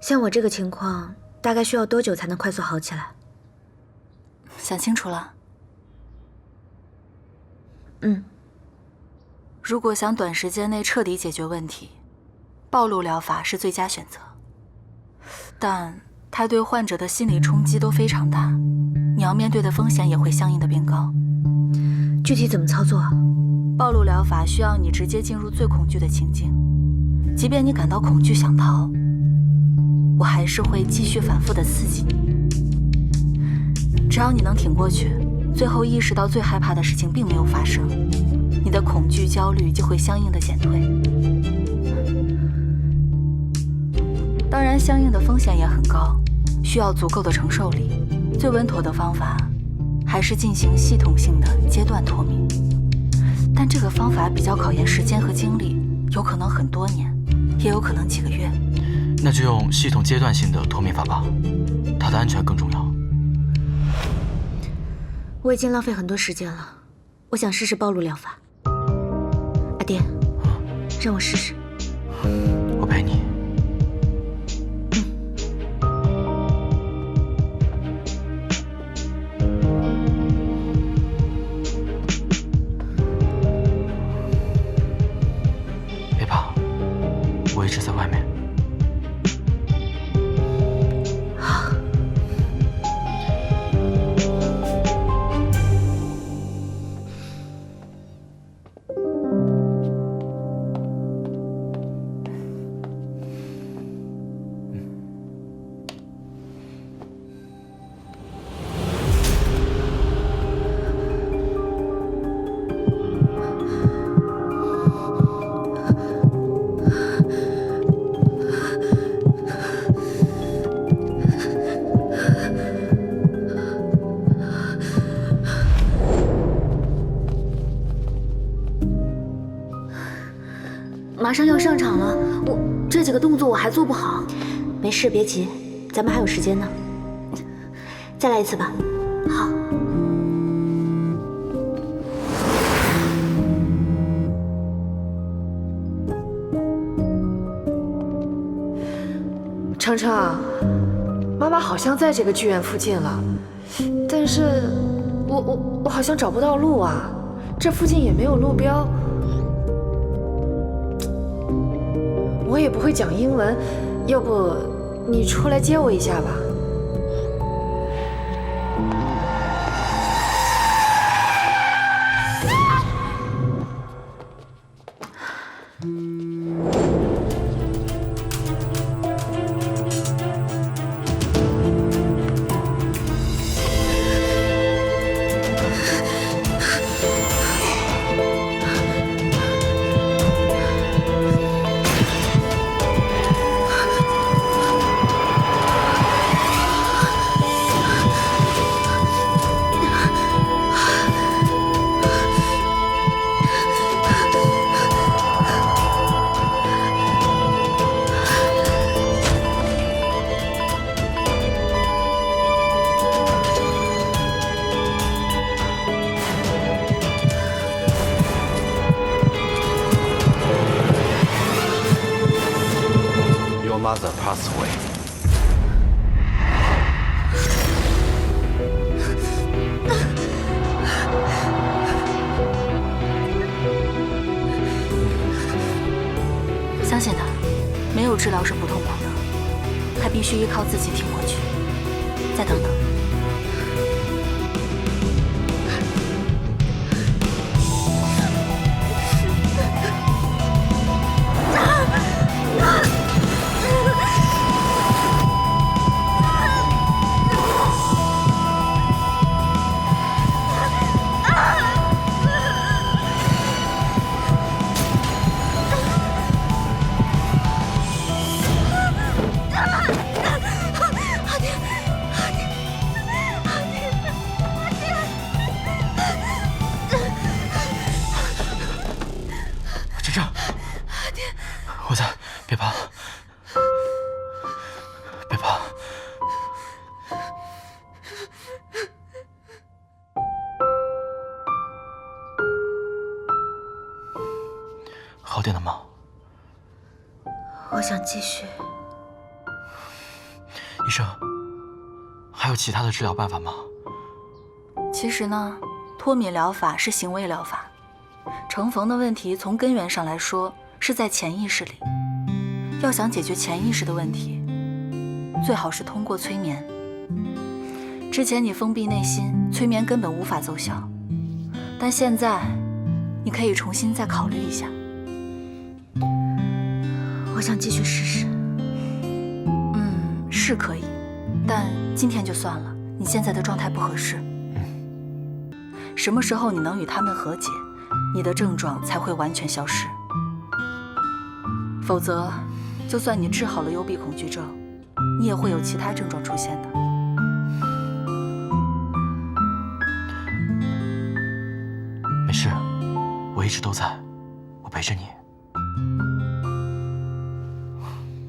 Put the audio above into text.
像我这个情况，大概需要多久才能快速好起来？想清楚了。嗯，如果想短时间内彻底解决问题，暴露疗法是最佳选择。但它对患者的心理冲击都非常大，你要面对的风险也会相应的变高。具体怎么操作？暴露疗法需要你直接进入最恐惧的情境，即便你感到恐惧想逃，我还是会继续反复的刺激你。只要你能挺过去，最后意识到最害怕的事情并没有发生，你的恐惧焦虑就会相应的减退。当然，相应的风险也很高，需要足够的承受力。最稳妥的方法，还是进行系统性的阶段脱敏。但这个方法比较考验时间和精力，有可能很多年，也有可能几个月。那就用系统阶段性的脱敏法吧，它的安全更重要。我已经浪费很多时间了，我想试试暴露疗法。阿爹，让我试试。我陪你。马上要上场了，我这几个动作我还做不好。没事，别急，咱们还有时间呢。再来一次吧。好。程程，妈妈好像在这个剧院附近了，但是我我我好像找不到路啊，这附近也没有路标。我也不会讲英文，要不你出来接我一下吧。That pass away. 相信他，没有治疗是不痛苦的，他必须依靠自己挺过去。再等等。别怕，别怕。好点了吗？我想继续。医生，还有其他的治疗办法吗？其实呢，脱敏疗法是行为疗法。成逢的问题从根源上来说是在潜意识里。要想解决潜意识的问题，最好是通过催眠。之前你封闭内心，催眠根本无法奏效。但现在，你可以重新再考虑一下。我想继续试试。嗯，是可以，但今天就算了。你现在的状态不合适。什么时候你能与他们和解，你的症状才会完全消失。否则，就算你治好了幽闭恐惧症，你也会有其他症状出现的。没事，我一直都在，我陪着你。